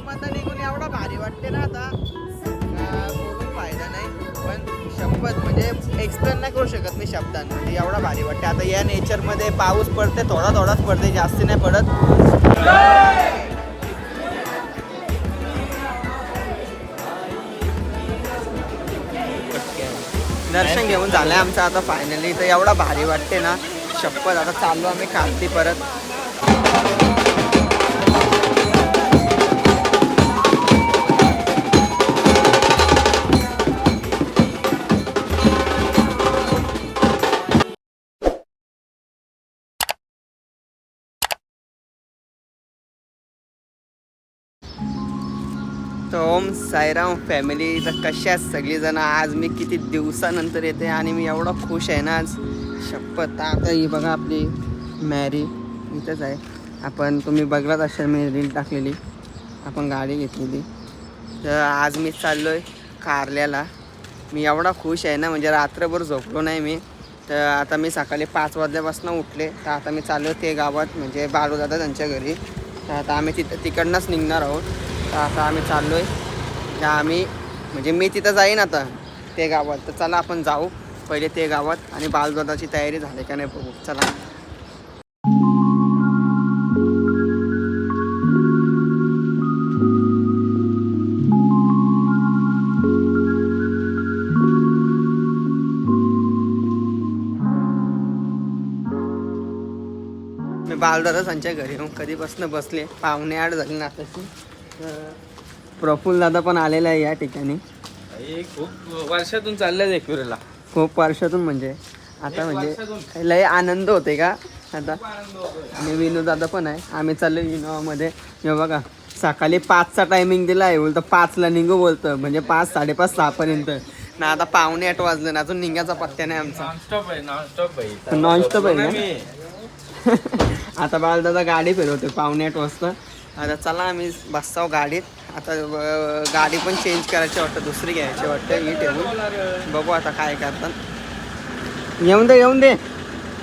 शपथ निघून एवढा भारी वाटते ना आता. बोलून फायदा नाही. पण शपथ म्हणजे एक्सप्लेन नाही करू शकत मी शब्दांमध्ये. एवढा भारी वाटते. आता या नेचरमध्ये पाऊस पडते थोडा थोडाच पडते जास्ती नाही पडत. दर्शन घेऊन झालंय आमचं आता फायनली तर एवढा भारी वाटते ना. शपथ आता चाललो आम्ही खालती परत. तर साईराम फॅमिली तर कशा आहेत सगळीजण? आज मी किती दिवसानंतर येते आणि मी एवढा खुश आहे ना आज. शपथ. आता ही बघा आपली मॅरी इथंच आहे. आपण तुम्ही बघलाच असेल मी रील टाकलेली. आपण गाडी घेतलेली. तर आज मी चाललो आहे कारल्याला. मी एवढा खुश आहे ना म्हणजे रात्रभर झोपलो नाही मी. तर आता मी सकाळी पाच वाजल्यापासून उठले. तर आता मी चाललो ते गावात म्हणजे बाळूदादा त्यांच्या घरी. तर आता आम्ही तिथं तिकडनंच निघणार आहोत. तर आता आम्ही चाललो आहे आम्ही म्हणजे मी तिथं जाईन आता ते गावात. तर चला आपण जाऊ पहिले ते गावात आणि बालदादाची तयारी झाली का नाही बघू. चला. मी बालदादा त्यांच्या घरी येऊन कधीपासून बसले. पाहुणे आड झाले ना आताची तर प्रफुल्ल दादा पण आलेला आहे या ठिकाणी. खूप वर्षातून चाललंय एकविरेला. खूप वर्षातून म्हणजे. आता म्हणजे लय आनंद होते का? आता. आणि विनोद दादा पण आहे. आम्ही चाललो इनोवामध्ये हे बघा सकाळी पाचचा टायमिंग दिला आहे बोलतं पाचला निघू बोलतं म्हणजे पाच साडेपाच सहापर्यंत ना आता पावणे आठ वाजले ना अजून निघायचा पत्त्या नाही आमचा. नॉनस्टॉप आहे ना? मी. आता बालदादा गाडी फिरवते पावणे आठ वाजता. आता चला आम्ही बसताव गाडीत. आता गाडी पण चेंज करायची वाटतं दुसरी घ्यायची वाटतं मी ठेवून. बघू आता काय करतात. येऊन दे येऊन दे.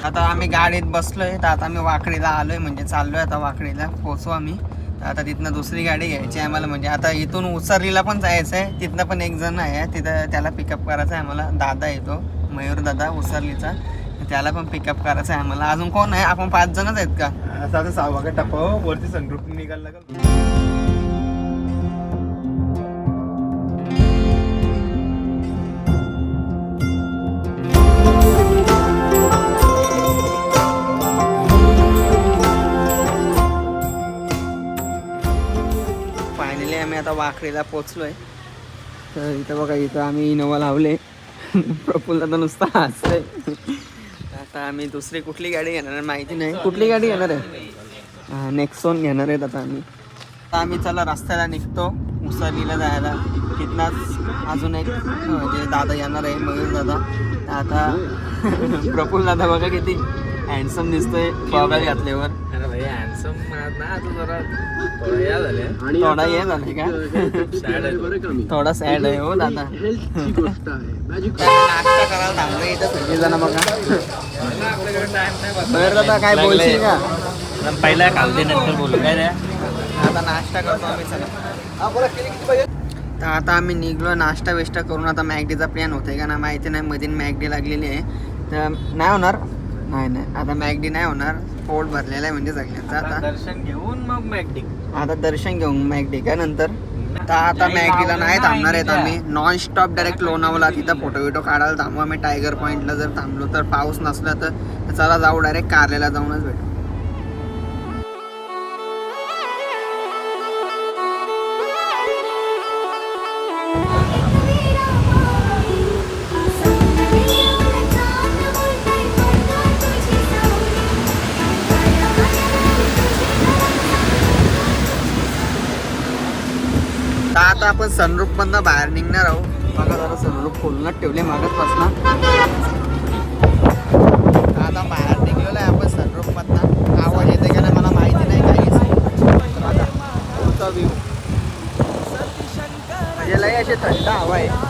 आता आम्ही गाडीत बसलोय तर आता आम्ही वाकडीला आलोय म्हणजे चाललोय आता वाकडीला पोचू आम्ही. तर आता तिथनं दुसरी गाडी घ्यायची आहे आम्हाला म्हणजे आता इथून उसरलीला पण जायचं आहे. तिथनं पण एक जण आहे तिथं त्याला पिकअप करायचं आहे आम्हाला. दादा येतो मयूर दादा उसरलीचा त्याला पण पिकअप करायचं आहे आम्हाला. अजून कोण आहे? आपण पाच जणच आहेत का? आता आता टप्पा वरती संग्रुप निघाला का आता वाखरेला आता आहे पोचलोय. तर इथं बघा इथं आम्ही इनोवा लावले. प्रफुल्ल आता नुसता हसतंय. आता आम्ही दुसरी कुठली गाडी घेणार आहे माहिती नाही. कुठली गाडी घेणार आहे? नेक्सॉन घेणार आहेत आता आम्ही. आता आम्ही चला रस्त्याला निघतो मुसारीला जायला. तिथनाच अजून एक म्हणजे दादा येणार आहे मयूर दादा. आता प्रफुल्ल दादा बघा किती हँडसम दिसतोय. बाबा घातल्यावर. हॅन्डसम ना आता जरा थोडा या झाले. थोडा हे झालाय का सॅड आहे थोडा सॅड आहे हो दादा. नाश्ता करायला थांबलो इथं सगळेजण बघा. बरं दादा काय बोलशील का? पहिला कालते नंतर बोलू काय आता नाश्ता करतो आम्ही चला. तर आता आम्ही निघलो नाश्ता वेष्टा करून आता मॅगडीचा प्लॅन होतोय का ना माहिती नाही मधीन मॅगडी लागलेली आहे. तर नाही होणार. नाही नाही. आता मॅगडी नाही होणार. पोट भरलेलं आहे म्हणजे सगळ्यांचं. आता दर्शन घेऊन मग मॅगडिंग आता दर्शन घेऊन मॅगडी. का नंतर? तर आता मॅगडीला नाही थांबणार आहेत आम्ही. नॉन स्टॉप डायरेक्ट लोणावला तिथं फोटो बिटो काढायला थांबू. आम्ही टायगर पॉईंटला जर थांबलो तर पाऊस नसला तर चला जाऊ डायरेक्ट कारलेला जाऊनच भेटू. आता आपण सनरूफ मधनं बाहेर निघणार आहोत. बघा जरा सनरूफ खोलूनच ठेवले मागत पासन आता बाहेर निघलेलो आहे आपण सनरूफ मधनं. आवाज येते का नाही मला माहिती नाही काहीच व्यू म्हणजे लय अशी थंड हवा आहे.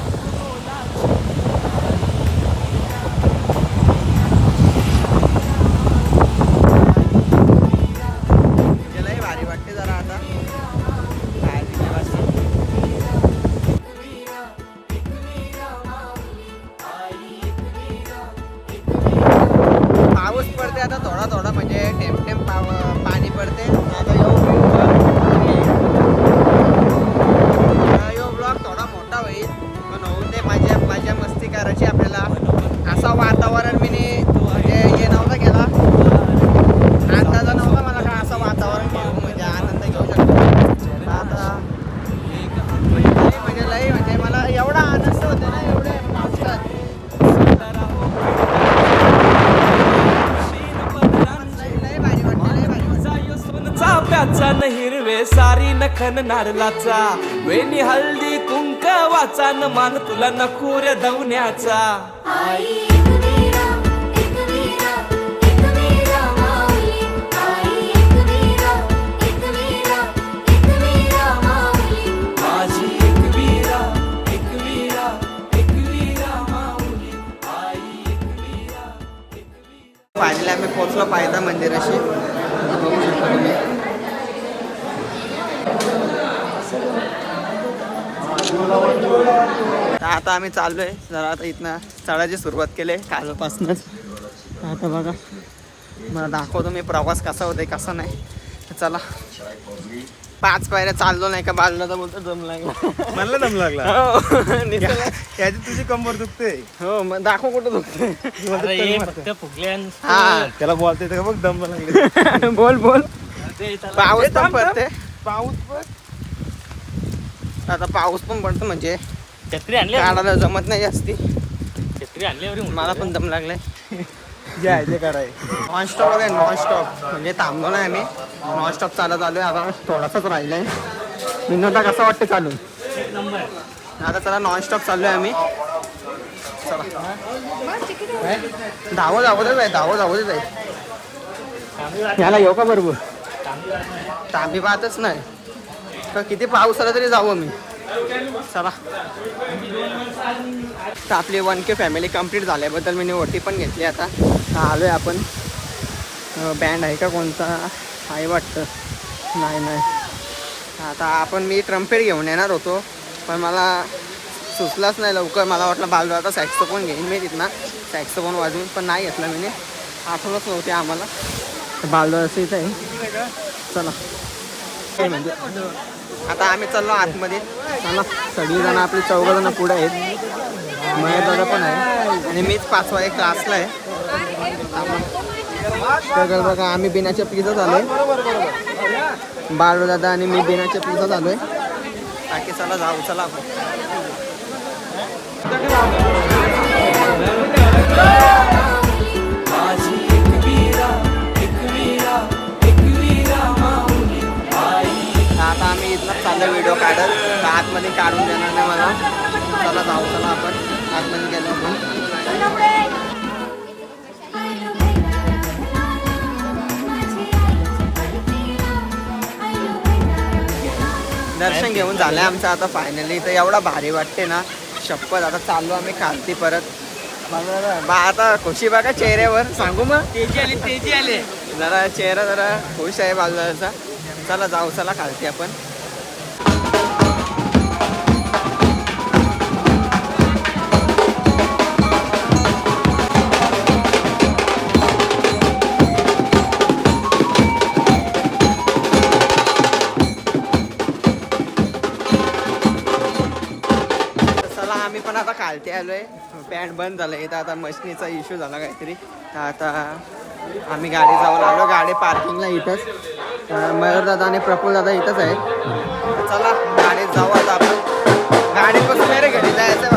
सारी नखन नारलाचा वेणी हळदी कुंकवाचा न मान तुला नकुऱ्या दवण्याचा आम्ही चाललोय. जरा आता इथनं चढायची सुरुवात केली. कालपासूनच. आता बघा. मला दाखवतो मी प्रवास कसा होतोय कसा नाही. चला. पाच पायऱ्या चाललो नाही का? बाजूला तर बोलतो जम लागला. मला दम लागला. हो. याची तुझी कंबर दुखते. हो मग दाखव कुठं दुखतंय. हा त्याला बोलता का बघ दम लागले. बोल बोल. पाऊस पण पडते पाऊस बघ आता पाऊस पण पडतो म्हणजे छत्री आणली काढायला जमत नाही जास्ती. छत्री आणली मला पण दम लागलाय. जे आहे ते कराय नॉनस्टॉप आहे नॉनस्टॉप म्हणजे थांबलो नाही आम्ही नॉनस्टॉप चालत आलोय आता थोडासाच राहिलाय. विनोदा कसं वाटतं चालून? आता चला नॉनस्टॉप चाललोय आम्ही. चला. धावत धावतच आहे धावत धावतच आहे. याला येऊ का बरोबर तांबी पाहतच नाही. का किती पाऊस आला तरी जाऊ आम्ही. चला. तर आपली वन के फॅमिली कंप्लीट झाल्याबद्दल मी ओटी पण घेतली आता. आलो आलोय आपण. बँड आहे का कोणता? आहे वाटतं. नाही नाही. आता आपण मी ट्रम्पेट घेऊन येणार होतो. पण मला सुचलाच नाही लवकर. मला वाटलं बालदाचा सॅक्सो पण घेईन मी तिथनं. सॅक्सोफोन वाजवून पण नाही घेतला मी आठवणच नव्हते आम्हाला. तर इथं आहे. चला. म्हणजे आता आम्ही चाललो आतमध्ये. चला सगळीजणं आपली चौघजणं पुढे आहेत. महेश दादा पण आहे. आणि मीच पाचवा एक क्लासला आहे. तर बघा आम्ही बिनाच्या पिझ्झा झालोय. बाळू दादा आणि मी बिनाच्या पिझ्झा झालोय. बाकी चला जाऊ चला आपण. आता आम्ही इथनं चाललो व्हिडिओ काढत तर आतमध्ये काढून देणार नाही मला. चला जाऊ चला आपण. आतमध्ये गेलो दर्शन घेऊन झालंय आमचं आता फायनली तर एवढा भारी वाटते ना. शपथ आता चाललो आम्ही खालती परत. बा आता खुशी बघा चेहऱ्यावर. सांगू मग? तेजी आली तेजी आले. जरा चेहरा जरा खुश आहे बाजूचा चला जाऊ चला खालती आपण. पण आलो आहे आलोय. पॅन्ट बंद झालं इथं आता मशनीचा इश्यू झाला काहीतरी. तर आता आम्ही गाडी जाऊन आलो. गाडी पार्किंगला इथंच. मयूर दादा आणि प्रफुल दादा इथंच आहे चला गाडीत जाऊ आता आपण. गाडी बसून रे घरी? जायचं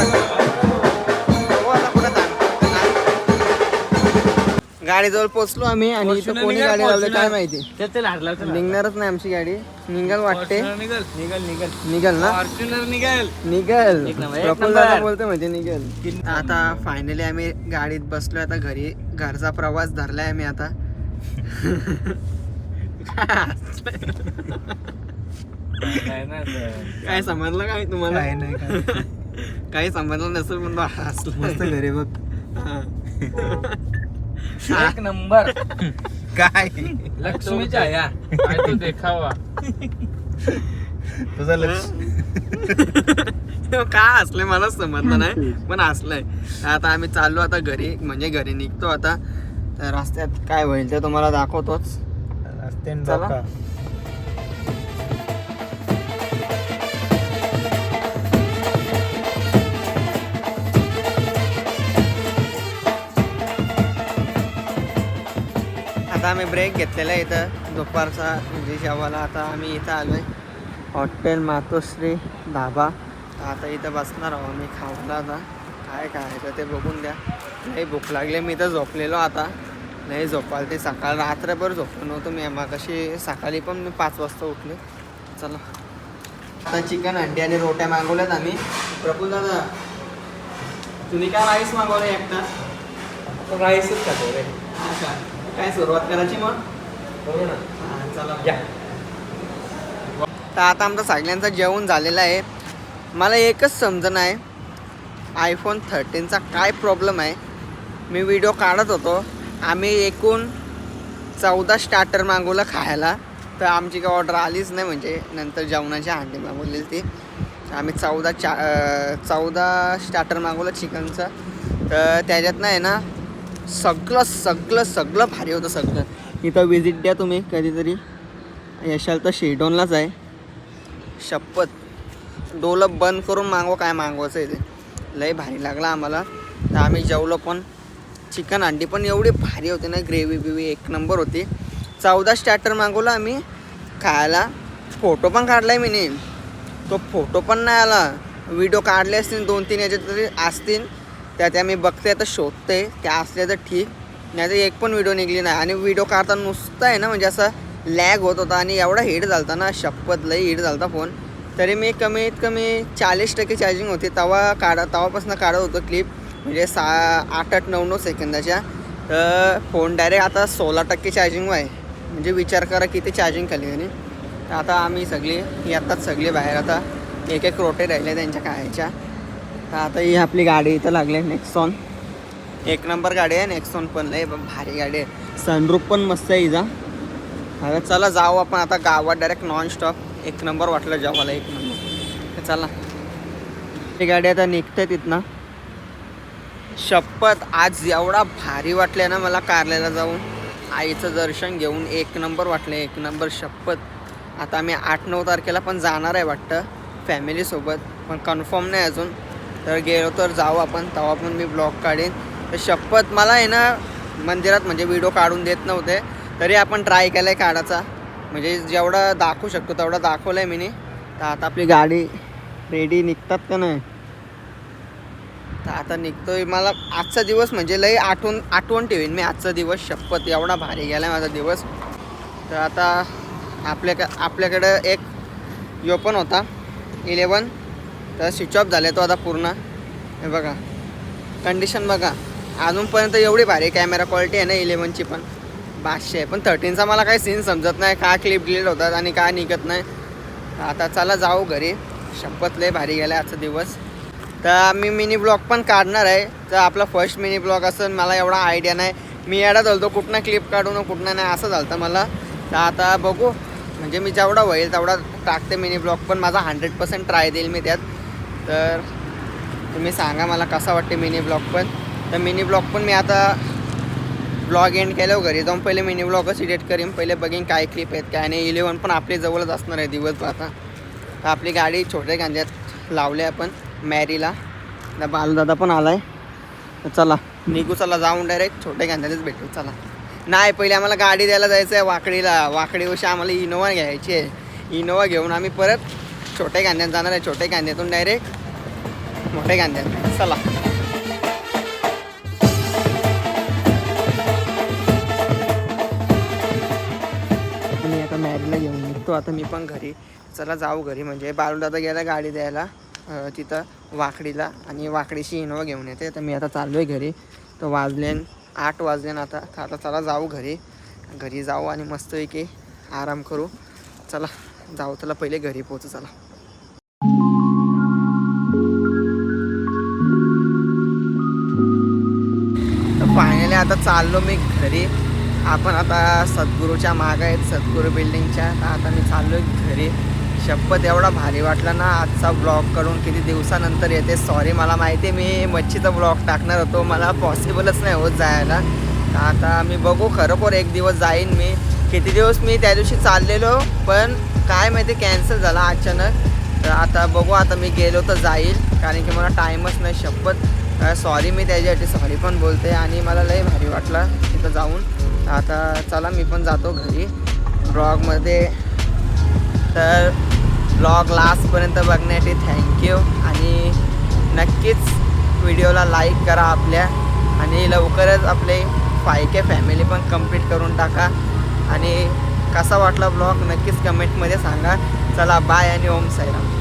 गाडीजवळ पोचलो आम्ही आणि इथं कोणी गाडी लावली काय माहिती? निघणारच नाही आमची गाडी. निघल वाटते. निघल. निघल निघल. निघल ना? निघल. नंबर. बोलतो म्हणजे निघल. आता फायनली आम्ही गाडीत बसलोय आता घरी घरचा प्रवास धरलाय आम्ही आता. काय समजलं काय तुम्हाला काही समजलं नसेल. मस्त घरी बघ. हा. एक नंबर. काय? लक्ष्मीच्या या. काय तो देखावा. तुझं लक्ष. तो का हसले मलाच समजलं नाही पण हसलंय. आता आम्ही चाललो आता घरी म्हणजे घरी निघतो आता. तर रस्त्यात काय होईल ते तुम्हाला दाखवतोच. रस्त्याने आता आम्ही ब्रेक घेतलेला आहे इथं. दुपारचा म्हणजे जेवायला आता आम्ही इथं आलो आहे हॉटेल मातोश्री धाबा आता इथं बसणार आहोत मी खाऊला आता काय काय तर ते बघून द्या. लई भूक लागली. मी इथं झोपलेलो आता. नाही झोपाल ते. सकाळ रात्रभर झोपलो नव्हतो मी. मग कशी सकाळी पण मी पाच वाजता उठले. चला. आता चिकन अंडी आणि रोट्या मागवल्यात आम्ही. प्रफुल दादा तुम्ही काय राईस मागवलं एकटा? राईसच खातो रे. अच्छा. काय सुरुवात करायची मग? बरोबर ना. चला या. तर आता आमचं सगळ्यांचं जेवण झालेलं आहे. मला एकच समजणं आहे. आयफोन थर्टीनचा काय प्रॉब्लेम आहे? मी व्हिडिओ काढत होतो. आम्ही एकूण चौदा स्टार्टर मागवलं खायला. तर आमची काय ऑर्डर आलीच नाही म्हणजे नंतर जेवणाची हांडी मागवलेली ती. आम्ही चौदा चा चौदा स्टार्टर मागवलं चिकनचं तर त्याच्यात आहे ना सगळं सगळं सगळं भारी होतं सगळं. इथं विजिट द्या तुम्ही कधीतरी. यशाल तर शेडोनलाच आहे. शपथ. डोलं बंद करून मागव काय मागवायचं आहे ते. लय भारी लागला आम्हाला. तर आम्ही जेवलो पण. चिकन अंडी पण एवढी भारी होती ना ग्रेव्ही बिवी एक नंबर होती. चौदा स्टार्टर मागवलं आम्ही. खायला. फोटो पण काढला आहे मी तो फोटो पण नाही आला. व्हिडिओ काढले असतील दोन तीन याच्यात तरी असतील. त्या त्या मी बघते तर शोधते त्या असल्या तर ठीक. नाही तर एक पण व्हिडिओ निघली नाही. आणि व्हिडिओ काढता नुसतं आहे ना म्हणजे असं लॅग होत होता आणि एवढा हिट झालता ना शपथ लई हिट झालता फोन तरी मी कमीत कमी चाळीस टक्के चार्जिंग होती. तेव्हा काढा तेव्हापासून काढत होतो क्लिप म्हणजे सा आठ आठ नऊ नऊ सेकंदाच्या. तर फोन डायरेक्ट आता सोळा टक्के चार्जिंग आहे. म्हणजे विचार करा किती चार्जिंग खाली आणि आता आम्ही सगळी येतात सगळे बाहेर आता. एक एक रोटे राहिले त्यांच्या खायच्या. तर आता ही आपली गाडी इथं लागली आहे नेक्सॉन एक नंबर गाडी आहे नेक्सॉन पण लय भारी गाडी आहे. सनरूप पण मस्त आहे इजा आता चला जाऊ आपण आता गावात डायरेक्ट नॉन स्टॉप एक नंबर वाटलं जेवायला एक नंबर. चला. ही गाडी आता निघते तिथनं. शपथ आज एवढा भारी वाटले ना मला कारल्याला जाऊन. आईचं दर्शन घेऊन एक नंबर वाटलं एक नंबर शपथ. आता आम्ही आठ नऊ तारखेला पण जाणार आहे वाटतं फॅमिलीसोबत पण कन्फर्म नाही अजून. तर गेलो तर जाऊ आपण तेव्हा पण मी ब्लॉग काढेन. तर शपथ मला आहे ना मंदिरात म्हणजे व्हिडिओ काढून देत नव्हते. तरी आपण ट्राय केला आहे काढायचा. म्हणजे जेवढा दाखवू शकतो तेवढा दाखवलं आहे मी तर आता आपली गाडी रेडी निघतात का नाही? तर आता निघतोय मला आजचा दिवस म्हणजे लई आठवण आठवण ठेवीन मी आजचा दिवस. शपथ एवढा भारी गेला माझा दिवस. तर आता आपल्या आपल्याकडं एक यो पण होता. इलेवन तर स्विच ऑफ झाला तो आता पूर्ण. हे बघा. कंडिशन बघा. अजूनपर्यंत एवढी भारी कॅमेरा क्वालिटी आहे ना इलेवनची पण. बादशे आहे. पण थर्टीनचा मला काही सीन समजत नाही. का क्लिप डिलीट होतात आणि का निघत नाही. आता चला जाऊ घरी. शपथ लय भारी गेला आजचा दिवस. तर मी मिनी ब्लॉग पण काढणार आहे. तर आपला फर्स्ट मिनी ब्लॉग असेल मला एवढा आयडिया नाही. मी येडा झालतो कुठनं क्लिप काढू ना कुठनं नाही असं झालं मला. तर आता बघू. म्हणजे मी जेवढा होईल तेवढा टाकते मिनी ब्लॉग पण माझा हंड्रेड पर्सेंट ट्राय देईल मी त्यात. तर तुम्ही सांगा मला कसा वाटते मिनी ब्लॉग पण. तर मिनी ब्लॉग पण मी आता ब्लॉग एंड केल्यावर घरी जाऊन पहिले मिनी ब्लॉगच एडिट करीन. पहिले बघीन काय क्लिप आहेत काय नाही. इलेवन पण आपली जवळच असणार आहे दिवस आता. तर आपली गाडी छोट्या कांद्यात लावली आपण मॅरीला तर बालदादा पण आला आहे चला निघू चला जाऊन डायरेक्ट छोट्या कांद्यातच भेटू चला. नाही पहिले आम्हाला गाडी द्यायला जायचं आहे वाकडीला वाकडीवशी आम्हाला इनोवा घ्यायची आहे. इनोवा घेऊन आम्ही परत छोट्या कांद्यात जाणार आहे छोट्या कांद्यातून डायरेक्ट मोठ्या कांद्यात. चला. मी आता मॅरीला घेऊन निघतो. आता मी पण घरी चला जाऊ घरी. म्हणजे बालूदादा गेला गाडी द्यायला तिथं वाकडीला आणि वाकडीशी इनोवा घेऊन येते. तर मी आता चाललो आहे घरी. तर वाजलेन आठ वाजलेन आता. तर आता चला जाऊ घरी. घरी जाऊ आणि मस्तपैकी आराम करू. चला जाऊ. चला पहिले घरी पोहोचू. चला. फायनली आता चाललो मी घरी. आपण आता सद्गुरूच्या मागं आहेत सद्गुरू बिल्डिंगच्या तर आता मी चाललो आहे घरी. शपथ एवढा भारी वाटला ना आजचा ब्लॉग करून किती दिवसानंतर येते. सॉरी मला माहिती आहे मी मच्छीचा ब्लॉग टाकणार होतो. मला पॉसिबलच नाही होत जायला. तर आता मी बघू खरोखर एक दिवस जाईन मी. किती दिवस मी त्या दिवशी चाललेलो पण काय माहिती कॅन्सल झाला अचानक. तर आता बघू आता मी गेलो तर जाईल. कारण की मला टाईमच नाही शपथ सॉरी मी त्याच्यासाठी सॉरी पण बोलते आणि मला लई भारी वाटलं तिथं जाऊन. आता चला मी पण जातो घरी. ब्लॉगमध्ये तर ब्लॉग लास्टपर्यंत बघण्यासाठी थँक्यू आणि नक्कीच व्हिडिओला लाईक करा आपल्या. आणि लवकरच आपले फाय के फॅमिली पण कंप्लीट करून टाका. आणि कसा वाटला ब्लॉग नक्कीच कमेंटमध्ये सांगा. चला बाय आणि ओम साईराम.